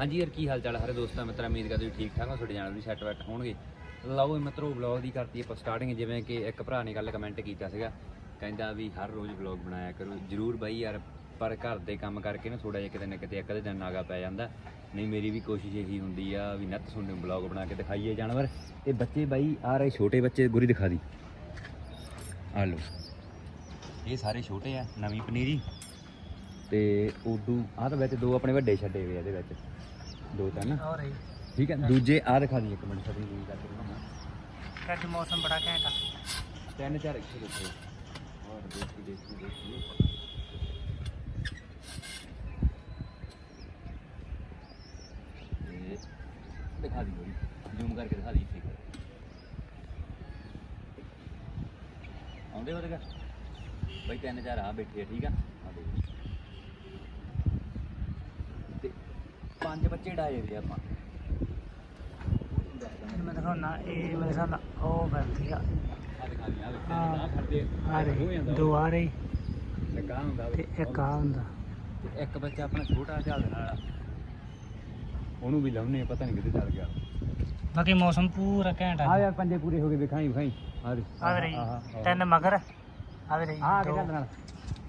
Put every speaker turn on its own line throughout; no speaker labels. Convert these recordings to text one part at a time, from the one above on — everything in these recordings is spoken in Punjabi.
ਹਾਂਜੀ ਯਾਰ, ਕੀ ਹਾਲ ਚਾਲ ਹੈ ਸਾਰੇ ਦੋਸਤਾਂ, ਮਿੱਤਰਾਂ, ਉਮੀਦ ਕਰਦੇ ਹੋ ਠੀਕ ਠਾਕ ਹੋ, ਤੁਹਾਡੇ ਜਾਨਵਰ ਵੀ ਸੈੱਟ ਵੈਟ ਹੋਣਗੇ। ਲਓ ਇਹ ਮਿੱਤਰੋ ਵਲੌਗ ਦੀ ਕਰਤੀ ਆਪਾਂ ਸਟਾਰਟਿੰਗ ਜਿਵੇਂ ਕਿ ਇੱਕ ਭਰਾ ਨੇ ਕੱਲ ਕਮੈਂਟ ਕੀਤਾ ਸੀਗਾ, ਕਹਿੰਦਾ ਵੀ ਹਰ ਰੋਜ਼ ਵਲੌਗ ਬਣਾਇਆ ਕਰੋ। ਜਰੂਰ ਬਾਈ ਯਾਰ, ਪਰ ਘਰ ਦੇ ਕੰਮ ਕਰਕੇ ਨਾ ਥੋੜਾ ਜਿਹਾ ਕਿਤੇ ਨਾ ਕਿਤੇ ਇੱਕ ਅੱਧੇ ਦਿਨ ਨਾਗਾ ਪੈ ਜਾਂਦਾ। ਨਹੀਂ, ਮੇਰੀ ਵੀ ਕੋਸ਼ਿਸ਼ ਇਹੀ ਹੁੰਦੀ ਆ ਵੀ ਨੱਤ ਸੁਣਨੇ ਵਲੌਗ ਬਣਾ ਕੇ ਦਿਖਾਈਏ ਜਾਨਵਰ। ਤੇ ਬੱਚੇ ਬਾਈ ਆ ਰਹੇ ਛੋਟੇ ਬੱਚੇ, ਗੁਰੀ ਦਿਖਾ ਦੀ। ਆ ਲਓ। ਇਹ ਸਾਰੇ ਛੋਟੇ ਆ, ਨਵੀਂ ਪਨੀਰੀ। ਤੇ ਉਡੂ ਆਹ ਤਾਂ ਵਿੱਚ ਦੋ ਆਪਣੇ ਵੱਡੇ ਛੱਡੇ ਹੋਏ ਆ ਇਹਦੇ ਵਿੱਚ। ਦੋ ਤਾਂ ਨਾ
ਹੋ
ਠੀਕ ਹੈ ਦੂਜੇ ਆ ਦਿਖਾ ਦੀ ਇੱਕ ਮਿੰਟ ਨੂੰ ਕਰਕੇ ਦਿਖਾਉਣਾ
ਅੱਜ ਮੌਸਮ ਬੜਾ ਘੈਂਟ ਆ।
ਤਿੰਨ ਚਾਰ ਇੱਥੇ ਦੇਖੋ। ਔਰ ਦੇਖੀ ਦੇਖੀ ਦੇਖੀ। ਦਿਖਾ ਦੀ ਜ਼ੂਮ ਕਰਕੇ ਦਿਖਾ ਦੀ ਇੱਥੇ ਆਉਂਦੇ ਉਹਦੇ ਘਰ? ਬਈ ਤਿੰਨ ਚਾਰ ਆ ਬੈਠੇ ਆ ਠੀਕ ਆ? ਆ ਦੇਖੋ ਤੇ ਪੰਜ ਬੱਚੇ ਡਾਏ ਦੇ ਆਪਾਂ।
ਇਹ ਮੈਂ ਦਿਖਾਉਣਾ ਇਹ ਮੇਰੇ ਹਿਸਾਬ ਨਾਲ ਉਹ ਫਿਰਦੀ ਆ।
ਆ ਦੀ ਆ। ਆ
ਆ ਰਹੀ ਦੋ ਆ ਰਹੀ ਤੇ ਇੱਕ ਆ ਹੁੰਦਾ।
ਤੇ ਇੱਕ ਬੱਚਾ ਆਪਣਾ ਛੋਟਾ ਚੱਲਣ ਵਾਲਾ ਉਹਨੂੰ ਵੀ ਲਾਉਨੇ ਪਤਾ ਨਹੀਂ ਕਿੱਥੇ ਚੱਲ ਗਿਆ।
ਬਾਕੀ ਮੌਸਮ ਪੂਰਾ ਘੈਂਟ
ਆ।
ਆ
ਯਾਰ ਪੰਜੇ ਪੂਰੇ ਹੋ ਗਏ ਵਿਖਾਈ ਵਿਖਾਈ। ਆ ਦੇ
ਆ ਰਹੀ। ਤਿੰਨ ਮਗਰ ਆ ਰਹੀ।
ਆ ਕੇ
ਦੋ।
ਚੱਲਣ ਵਾਲਾ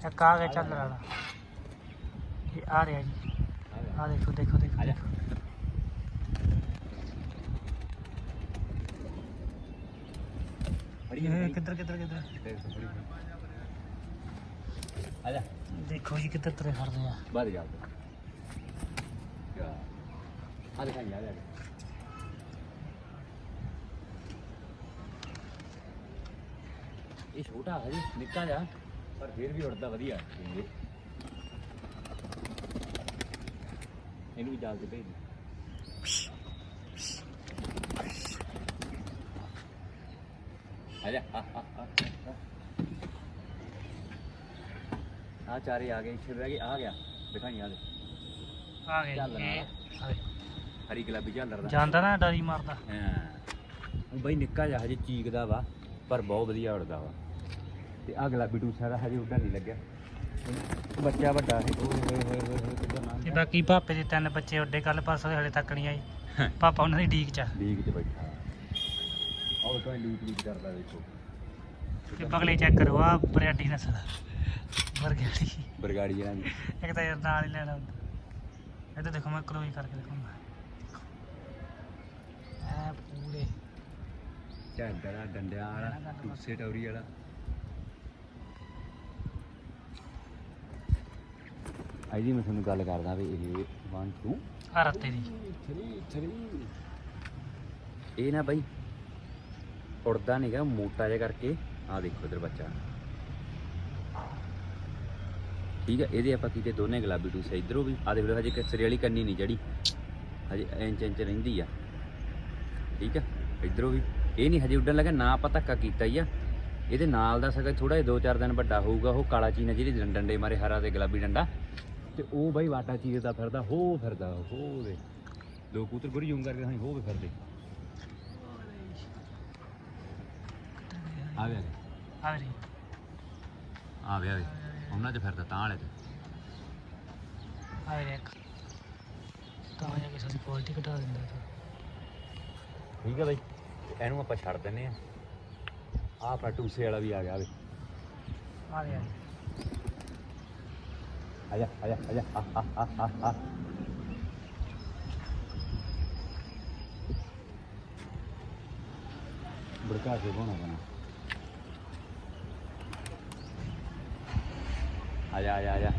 ਇੱਕ ਆ ਕੇ ਚੱਲ ਰਹਾ ਇਹ ਆ ਰਿਹਾ ਜੀ। ਆ ਦੇਖੋ ਦੇਖੋ
ਆ ਜਾ।
ਦੇਖੋ।
ਫੜੀ
ਇਹ ਕਿੱਧਰ ਕਿੱਧਰ ਕਿੱਧਰ
ਆ ਜਾ
ਦੇਖੋ ਜੀ ਕਿੱਧਰ ਤਰੇ ਫਿਰਦੇ ਆ
ਬਾਹਰ ਜਾ ਆ ਦਿਖਾਈ ਆ ਜਾ ਇਹ ਛੋਟਾ ਹੈ ਜੀ ਨਿੱਕਾ ਜਿਹਾ ਪਰ ਫਿਰ ਵੀ ਉੜਦਾ ਵਧੀਆ ਇਹਨੂੰ ਵੀ ਜਾਲ ਤੇ ਭੇਜ ਦੇ। ਆ ਜਾ ਆ ਆ ਆ ਆ। ਚਾਰੇ ਆ ਗਏ ਇੱਥੇ ਰਹਿ ਗਏ ਆ ਗਿਆ। ਦਿਖਾਈ ਆ ਦੇ।
ਆ
ਚੱਲ
ਜੀ। ਇਹ ਆ ਗਏ।
ਹਰੀ ਗੁਲਾਬੀ ਝਾਲਰ ਦਾ
ਜਾਂਦਾ ਨਾ ਡਰੀ ਮਾਰਦਾ।
ਹਾਂ। ਉਹ ਬਈ ਨਿੱਕਾ ਜਿਹਾ ਹਜੇ ਚੀਕਦਾ ਵਾ ਪਰ ਬਹੁਤ ਵਧੀਆ ਉੜਦਾ ਵਾ। ਤੇ ਆ ਗੁਲਾਬੀ ਟੂਸਾ ਦਾ ਹਜੇ ਉੱਡਣ ਨਹੀਂ ਲੱਗਿਆ। ਬੱਚਾ ਵੱਡਾ ਹੈ ਓਏ ਹੋਏ ਹੋਏ ਹੋਏ।
ਬਾਕੀ ਭਾਪੇ ਦੇ ਤਿੰਨ ਬੱਚੇ ਉੱਡੇ ਕੱਲ ਪਰਸੋਂ ਦੇ ਹਲੇ ਤੱਕ ਨਹੀਂ ਆਏ। ਪਾਪਾ ਉਹਨਾਂ ਦੀ ਡੀਕ ਚ ਆ।
ਲੀਗ ਤੇ ਬੈਠਾ। ਆਹ ਕੋਈ ਲੀਕ ਲੀਕ ਕਰਦਾ ਵੇਖੋ
ਤੇ ਬਗਲੇ ਚੈੱਕ ਕਰੋ ਆ ਬਰਿਆਡੀ ਨਸਲ ਬਰਗਾੜੀ।
ਬਰਗਾੜੀ ਇਹਨਾਂ ਦੀ
ਇੱਕ ਤਾਂ ਯਾਰ ਨਾਲ ਹੀ ਲੈਣਾ ਹੁੰਦਾ। ਇਹ ਤਾਂ ਦੇਖੋ ਮੈਂ ਕਲੋਈ ਕਰਕੇ ਦਿਖਾਉਂਗਾ ਐ ਪੂਰੇ।
ਝਾਂਡਰਾ ਡੰਡਿਆਂ ਵਾਲਾ ਟੂਸੇ ਟੌਰੀ ਵਾਲਾ। ਆਈ ਜੀ ਮੈਂ ਤੁਹਾਨੂੰ ਗੱਲ ਕਰਦਾ ਵੀ ਇਹ 1 2
ਆ ਰੱਤੇ ਦੀ।
3 3 ਇਹ ਨਾ ਬਾਈ ਉੜਦਾ ਨਹੀਂਗਾ ਮੋਟਾ ਜਿਹਾ ਕਰਕੇ। ਆ ਦੇਖੋ ਇਧਰ ਬੱਚਾ। ਠੀਕ ਹੈ ਇਹਦੇ ਆਪਾਂ ਕੀਤੇ ਦੋਨੇ ਗੁਲਾਬੀ ਟੂਸੇ ਇਧਰੋਂ ਵੀ। ਆ ਦੇਖ ਲਓ ਹਜੇ ਕਸਰੇ ਵਾਲੀ ਕੰਨੀ ਨਹੀਂ ਜੜੀ ਹਜੇ ਇੰਚ ਇੰਚ ਰਹਿੰਦੀ ਆ। ਠੀਕ ਆ ਇਧਰੋਂ ਵੀ। ਇਹ ਨਹੀਂ ਹਜੇ ਉੱਡਣ ਲੱਗਾ ਨਾ ਆਪਾਂ ਧੱਕਾ ਕੀਤਾ ਹੀ ਆ। ਇਹਦੇ ਨਾਲ ਦਾ ਸਗਾ ਥੋੜਾ ਜਿਹਾ 2-4 ਦਿਨ ਵੱਡਾ ਹੋਊਗਾ ਉਹ ਕਾਲਾ ਚੀਨਾ ਜਿਹੜੀ ਡੰਡੇ ਮਾਰੇ ਹਰਾ ਤੇ ਗੁਲਾਬੀ ਡੰਡਾ। ਤੇ ਉਹ ਬਾਈ ਵਾਟਾ ਚੀਰਦਾ ਫਿਰਦਾ ਹੋ ਫਿਰਦਾ ਹੋ ਦੇ ਲੋਕ ਕਬੂਤਰ ਗੁਰੀ ਜੂਮ ਕਰਕੇ ਹਾਂ ਹੋ ਵੀ ਫਿਰਦੇ। ਆ ਗਿਆ
ਆ ਰਹੀ
ਆ ਗਿਆ ਵੇ ਉਹਨਾਂ 'ਚ ਫਿਰਦਾ ਤਾਂ ਵਾਲੇ 'ਚ।
ਆ ਰਹੀ ਤਾਂ ਜਾ ਕੇ ਸਾਡੀ ਕੁਆਲਿਟੀ ਘਟਾ ਦਿੰਦਾ ਤਾਂ।
ਠੀਕ ਹੈ ਬਾਈ ਤੇ ਇਹਨੂੰ ਆਪਾਂ ਛੱਡ ਦਿੰਨੇ ਆ। ਆ ਆਪਣਾ ਟੂਸੇ ਵਾਲਾ ਵੀ ਆ ਗਿਆ ਵੇ।
ਆ ਰਿਹਾ
ਆ ਜਾ ਆ ਜਾ ਆ ਜਾ ਆ ਆ ਆ ਆ ਆ ਬੜਕਾ ਕੇ ਬਣਾ ਬਣਾ ਆ ਜਾ ਆ ਜਾ ਆ ਜਾ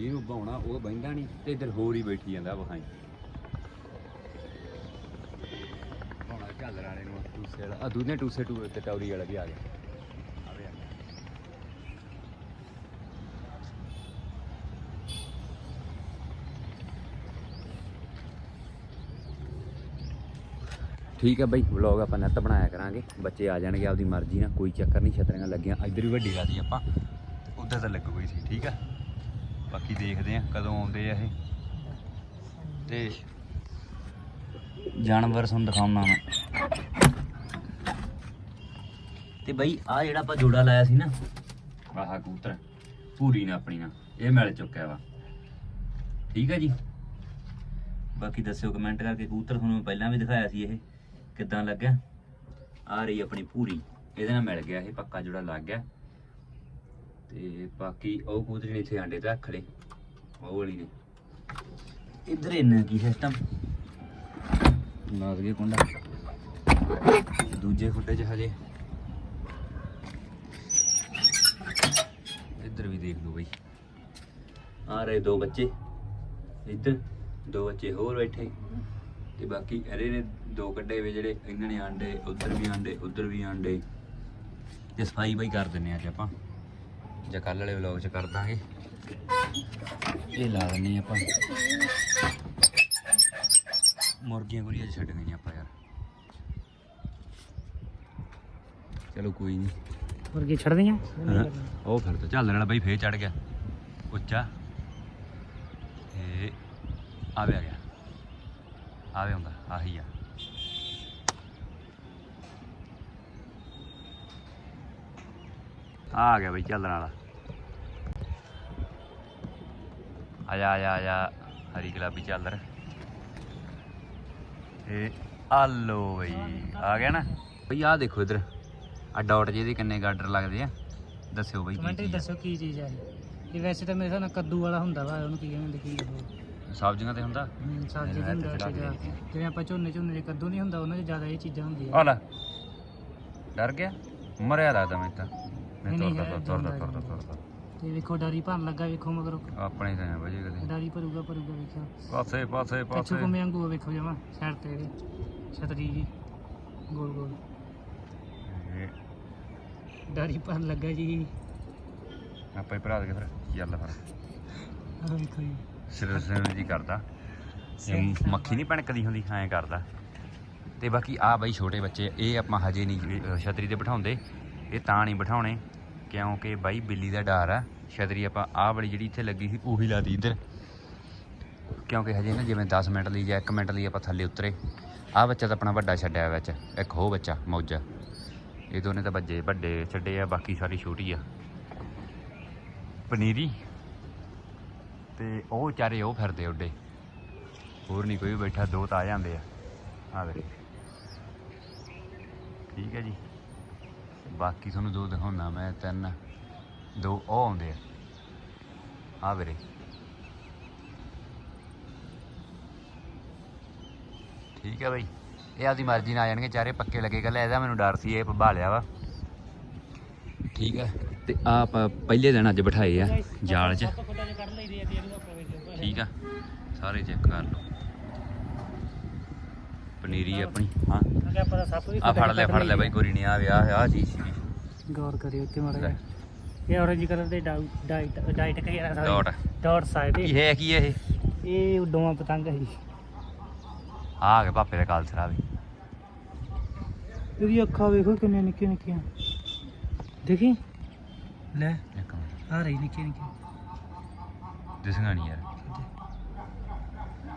ਜਿਹਨੂੰ ਬਹਾਉਣਾ ਉਹ ਬਹਿੰਦਾ ਨਹੀਂ ਤੇ ਇੱਧਰ ਹੋਰ ਹੀ ਬੈਠੀ ਜਾਂਦਾ ਵਹਾਈ ਭਾਉਣਾ ਝਾਲਰ ਵਾਲੇ ਨੂੰ ਟੂਸੇ ਵਾਲਾ ਆ ਦੂਨੇ ਟੂਸੇ ਟੂ ਤੇ ਟੌਰੀ ਵਾਲਾ ਵੀ ਆ ਗਿਆ। ਠੀਕ ਹੈ ਬਾਈ, ਵਲੌਗ ਆਪਾਂ ਨੈਟ ਬਣਾਇਆ ਕਰਾਂਗੇ। ਬੱਚੇ ਆ ਜਾਣਗੇ ਆਪਦੀ ਮਰਜ਼ੀ ਨਾਲ, ਕੋਈ ਚੱਕਰ ਨਹੀਂ, ਛਤਰੀਆਂ ਲੱਗੀਆਂ। ਇੱਧਰ ਵੀ ਵੱਡੀ ਲਾਦੀ ਆਪਾਂ। ਉੱਧਰ ਤਾਂ ਲੱਗੂ ਗਈ ਸੀ, ਠੀਕ ਹੈ ਬਾਕੀ ਦੇਖਦੇ ਆ ਕਦੋਂ ਆਉਂਦੇ ਆ ਇਹ। ਤੇ ਜਾਨਵਰ ਤੁਹਾਨੂੰ ਦਿਖਾਉਣਾ ਮੈਂ। ਤੇ ਬਾਈ ਆ ਜਿਹੜਾ ਆਪਾਂ ਜੋੜਾ ਲਾਇਆ ਸੀ ਨਾ, ਆਹ ਕਬੂਤਰ ਪੂਰੀ ਨਾ ਆਪਣੀ ਨਾ, ਇਹ ਮਿਲ ਚੁੱਕਿਆ ਵਾ। ਠੀਕ ਹੈ ਜੀ? ਬਾਕੀ ਦੱਸਿਓ ਕਮੈਂਟ ਕਰਕੇ, ਕਬੂਤਰ ਤੁਹਾਨੂੰ ਮੈਂ ਪਹਿਲਾਂ ਵੀ ਦਿਖਾਇਆ ਸੀ ਇਹ, ਕਿੱਦਾਂ ਲੱਗਿਆ? ਆ ਰਹੀ ਆਪਣੀ ਪੂਰੀ ਇਹਦੇ ਨਾਲ ਮਿਲ ਗਿਆ ਇਹ ਪੱਕਾ ਜੋੜਾ, ਲੱਗ ਗਿਆ। ਤੇ ਬਾਕੀ ਉਹ ਕਬੂਤਰੀ ਨੇ ਇੱਥੇ ਆਂਡੇ ਤੇ ਰੱਖ ਲਏ, ਉਹ ਵਾਲੀ ਨੇ। ਇੱਧਰ ਇਹਨਾਂ ਕੀ ਸਿਸਟਮ ਲਾ ਕੁੰਡਾ। ਦੂਜੇ ਖੁੱਡੇ 'ਚ ਹਜੇ। ਇੱਧਰ ਵੀ ਦੇਖ ਲਓ ਬਈ। ਆ ਰਹੇ ਦੋ ਬੱਚੇ। ਇੱਧਰ ਦੋ ਬੱਚੇ ਹੋਰ ਬੈਠੇ। ਤੇ ਬਾਕੀ ਇਹਦੇ ਨੇ ਦੋ ਕੱਢੇ ਵੇ ਜਿਹੜੇ ਇਹਨਾਂ ਨੇ ਆਂਡੇ, ਉੱਧਰ ਵੀ ਆਂਡੇ, ਉੱਧਰ ਵੀ ਆਂਡੇ। ਤੇ ਸਫ਼ਾਈ ਬਾਈ ਕਰ ਦਿੰਨੇ ਅੱਜ ਆਪਾਂ। ਜਾਂ ਕੱਲ ਵਾਲੇ ਵਲੌਗ 'ਚ ਕਰ ਦਾਂਗੇ। ਇਹ ਲਾ ਦਿੰਨੇ ਆਪਾਂ। ਮੁਰਗੀਆਂ ਗੁਰੀਆਂ 'ਚ ਛੱਡ ਗਈਆਂ ਆਪਾਂ ਯਾਰ। ਚਲੋ ਕੋਈ ਨਹੀਂ
ਮੁਰਗੀ ਛੱਡ
ਹਾਂ, ਉਹ ਫਿਰ ਤਾਂ ਚੱਲਣ ਵਾਲਾ ਬਾਈ ਫੇਰ ਚੜ ਗਿਆ। ਉੱਚਾ। ਇਹ ਆਵੇ ਆ ਗਿਆ। ਆਵੇ ਹੁੰਦਾ ਆਹੀ ਆ। ਆ ਗਿਆ ਬਈ ਚੱਲਣ ਵਾਲਾ। ਆ ਜਾ ਆ ਜਾ ਆ ਜਾ ਹਰੀ ਗੁਲਾਬੀ ਚਾਦਰ ਇਹ ਆਲੋ ਬਈ ਆ ਗਿਆ ਨਾ? ਬਈ ਆ ਦੇਖੋ ਇਧਰ। ਆ ਡਾਟ ਜਿਹਦੇ ਕਿੰਨੇ ਗਾਡਰ ਲੱਗਦੇ ਆ। ਦੱਸਿਓ ਬਈ ਕੀ
ਕਮੈਂਟ
ਚੀਜ਼ ਆ।
ਦੱਸੋ ਕੀ ਚੀਜ਼ ਹੈ ਇਹ। ਵੈਸੇ ਤਾਂ ਮੇਰੇ ਹਿਸਾਬ ਨਾਲ ਕੱਦੂ ਵਾਲਾ ਹੁੰਦਾ ਵਾ ਉਹਨੂੰ ਕੀ ਕਹਿੰਦੇ ਕੀ ਉਹ।
ਸਬਜ਼ੀਆਂ ਤੇ ਹੁੰਦਾ?
ਸਬਜ਼ੀ ਹੁੰਦਾ
ਤਾਂ ਚਲਾ
ਜਿਵੇਂ ਆਪਾਂ ਝੋਨੇ ਝੋਨੇ ਦੇ ਕੱਦੂ ਨਹੀਂ ਹੁੰਦਾ ਉਹਨਾਂ 'ਚ ਜ਼ਿਆਦਾ ਇਹ ਚੀਜ਼ਾਂ ਹੁੰਦੀਆਂ।
ਆ ਲੈ। ਡਰ ਗਿਆ? ਮਰਿਆ ਲੱਗਦਾ ਮੈਂ ਤਾਂ। ਮੈਂ ਤੁਰਦਾ ਤੁਰਦਾ ਤੁਰਦਾ। ਤੁਰਦਾ
ਤੇ ਵੇਖੋ ਡਾਰੀ ਭਰਨ ਲੱਗਾ ਵੇਖੋ ਮਗਰ।
ਆਪਣੇ ਤਾਂ ਵਜੇ ਕਦੇ।
ਡਾਰੀ ਭਰੂਗਾ ਭਰੂਗਾ ਵੇਖੋ
ਪਾਸੇ ਪਾਸੇ ਪਾਸੇ।
ਕੁੰਮੇ ਵਾਂਗੂ ਆ ਵੇਖੋ ਜਮਾ ਸਾਈਡ ਤੇ ਇਹਦੇ ਛਤਰੀ ਜੀ ਗੋਲ ਗੋਲ। ਡਾਰੀ ਭਰਨ ਲੱਗਾ ਜੀ।
ਆਪਾਂ ਹੀ ਭਰਾ ਦੇ ਫਿਰ ਚੱਲ ਫਿਰ।
ਆਹ ਵੇਖੋ ਜੀ।
ਸਿਰ ਸਿਰ ਜੀ ਕਰਦਾ। ਮੱਖੀ ਨਹੀਂ ਪਣਕਦੀ ਹੁੰਦੀ ਐਂ ਕਰਦਾ। ਤੇ ਬਾਕੀ ਆ ਬਾਈ ਛੋਟੇ ਬੱਚੇ ਇਹ ਆਪਾਂ ਹਜੇ ਨਹੀਂ ਛਤਰੀ ਤੇ ਬਿਠਾਉਂਦੇ। ਇਹ ਤਾਂ ਨਹੀਂ ਬਿਠਾਉਣੇ। ਕਿਉਂਕਿ ਬਾਈ ਬਿੱਲੀ ਦਾ ਡਰ ਆ। ਛਤਰੀ ਆਪਾਂ ਆਹ ਵਾਲੀ ਜਿਹੜੀ ਇੱਥੇ ਲੱਗੀ ਸੀ, ਉਹੀ ਲਾਤੀ ਇੱਧਰ। ਕਿਉਂਕਿ ਹਜੇ ਨਾ ਜਿਵੇਂ 10 ਮਿੰਟ ਲਈ ਜਾਂ 1 ਮਿੰਟ ਲਈ ਆਪਾਂ ਥੱਲੇ ਉਤਰੇ, ਆਹ ਬੱਚਾ ਤਾਂ ਆਪਣਾ ਵੱਡਾ ਛੱਡਿਆ ਵਿੱਚ, ਇੱਕ ਹੋ ਬੱਚਾ, ਮੌਜਾ। ਇਹ ਦੋਨੇ ਤਾਂ ਬੱਜੇ ਵੱਡੇ ਛੱਡੇ ਆ, ਬਾਕੀ ਸਾਰੀ ਛੋਟੀ ਆ। ਪਨੀਰੀ। ਤੇ ਉਹ ਵਿਚਾਰੇ ਉਹ ਫਿਰਦੇ ਉੱਡੇ। ਹੋਰ ਨਹੀਂ, ਕੋਈ ਬੈਠਾ, ਦੋ ਤਾਂ ਆ ਜਾਂਦੇ ਆ। ਆ ਵੇ ਠੀਕ ਹੈ ਜੀ। ਬਾਕੀ ਤੁਹਾਨੂੰ ਦੋ ਦਿਖਾਉਣਾ ਮੈਂ, ਤਿੰਨ, ਦੋ, ਉਹ ਆਉਂਦੇ ਆ। ਆ ਵੀਰੇ। ਠੀਕ ਹੈ ਬਈ। ਇਹ ਆਪਦੀ ਮਰਜ਼ੀ ਨਾਲ ਆ ਜਾਣਗੇ, ਚਾਰੇ ਪੱਕੇ ਲੱਗੇ ਗੱਲ ਇਹਦਾ ਮੈਨੂੰ ਡਰ ਸੀ, ਇਹ ਭਾ ਲਿਆ ਵਾ। ਠੀਕ ਹੈ ਤੇ ਆ ਪਹਿਲੇ ਦਿਨ ਅੱਜ ਬਿਠਾਏ ਆ ਜਾਲ 'ਚ। ਠੀਕ ਆ। ਸਾਰੇ ਚੈੱਕ ਕਰ ਲਓ। ਪਨੀਰੀ ਆਪਣੀ। ਹਾਂ।
ਕਿਹਾ ਆਪਾਂ ਤਾਂ ਸੱਪ ਵੀ
ਆ ਫੜ ਲੈ ਫੜ ਲੈ ਬਾਈ ਗੋਰੀ ਨੇ ਆ ਵਿਆਹ ਆ ਚੀਜ਼ ਸੀ
ਗੌਰ ਕਰਿਓ ਉੱਤੇ ਮਾੜਾ
ਲੈ।
ਜਿਹਾ। ਇਹ orange ਕਲਰ ਦੇ ਡਾਈਟ ਡਾਈਟ ਡਾਈਟ ਕਹੀ ਨਾ
ਡਾਟ।
ਡਾਟਸ ਆਏ ਤੇ
ਕੀ ਹੈ ਕੀ ਇਹ?
ਇਹ ਉਡੋਆਂ ਪਤੰਗ ਹੈ
ਆ ਆ ਗਏ ਪਾਪੇ ਦਾ ਕਾਲ ਸਰਾ ਵੀ
ਇਹਦੀ ਅੱਖਾਂ ਵੇਖੋ ਕਿੰਨੀਆਂ ਨਿੱਕੀਆਂ ਨਿੱਕੀਆਂ। ਦੇਖੀ? ਲੈ।
ਇੱਕ ਮਿੰਟ।
ਆ ਰਹੀ ਨਿੱਕੀ ਨਿੱਕੀ
ਦਿਸਣਾ ਨਹੀਂ ਯਾਰ।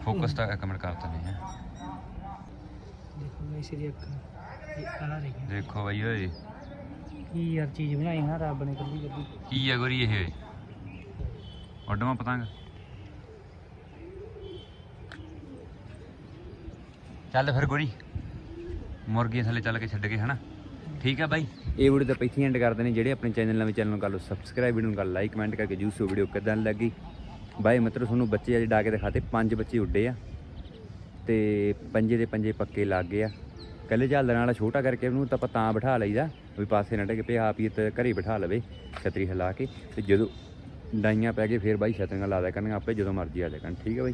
ਫੋਕਸ ਤਾਂ ਇੱਕ ਮਿੰਟ ਕਰਤਾ ਨਹੀਂ ਹੈ
ਵੈਸੇ ਦੀ ਅੱਖਾਂ ਇਹ ਆ ਰਹੀ
ਦੇਖੋ ਬਈ ਓਏ।
ਕੀ ਯਾਰ ਚੀਜ਼ ਬਣਾਈ ਨਾ ਰੱਬ ਨੇ ਕੱਲੀ ਕੱਲੀ
ਕੀ ਆ ਗੋਰੀ ਇਹ? ਉੱਡਵਾਂ ਪਤੰਗ। ਚੱਲ ਫਿਰ ਗੋਰੀ। ਮੁਰਗੀਆਂ ਥੱਲੇ ਚੱਲ ਕੇ ਛੱਡ ਕੇ ਹਨਾ? ਠੀਕ ਆ ਬਾਈ। ਇਹ ਵੀਡੀਓ ਤਾਂ ਪਹਿਲਾਂ ਐਂਡ ਕਰਦੇ ਨੇ ਜਿਹੜੇ ਆਪਣੇ ਚੈਨਲ ਨਵੇਂ ਚੈਨਲ ਨੂੰ ਕਰ ਲਓ ਸਬਸਕ੍ਰਾਈਬ ਵੀਡੀਓ ਨੂੰ ਕਰ ਲਾਈਕ ਕਮੈਂਟ ਕਰਕੇ ਜੂਸ ਵੀਡੀਓ ਕਿਦਾਂ ਲੱਗੀ। ਬਾਈ ਮਿੱਤਰੋ ਤੁਹਾਨੂੰ ਬੱਚੇ ਅੱਜ ਡਾ ਕੇ ਦਿਖਾਤੇ ਪੰਜ ਬੱਚੇ ਉੱਡੇ ਆ। ਤੇ ਪੰਜੇ ਦੇ ਪੰਜੇ ਪੱਕੇ ਲੱਗ ਗਏ ਆ। ਕੱਲੇ ਝਾਲਣ ਵਾਲਾ ਛੋਟਾ ਕਰਕੇ ਉਹਨੂੰ ਤਾਂ ਆਪਾਂ ਤਾਂ ਬਿਠਾ ਲਈਦਾ, ਵੀ ਪਾਸੇ ਨਾ ਡਿੱਗ ਪਏ, ਆਪ ਹੀ ਤੇ ਘਰੇ ਬਿਠਾ ਲਵੇ, ਛਤਰੀ ਹਿਲਾ ਕੇ, ਤੇ ਜਦੋਂ ਡਾਈਆਂ ਪੈ ਗਏ, ਫਿਰ ਬਾਈ ਛਤਰੀਆਂ ਲਾ ਦਿਆ ਕਰਨਗੇ, ਆਪੇ ਜਦੋਂ ਮਰਜ਼ੀ ਆ ਜਾਇਆ ਕਰਨ, ਠੀਕ ਹੈ ਬਾਈ?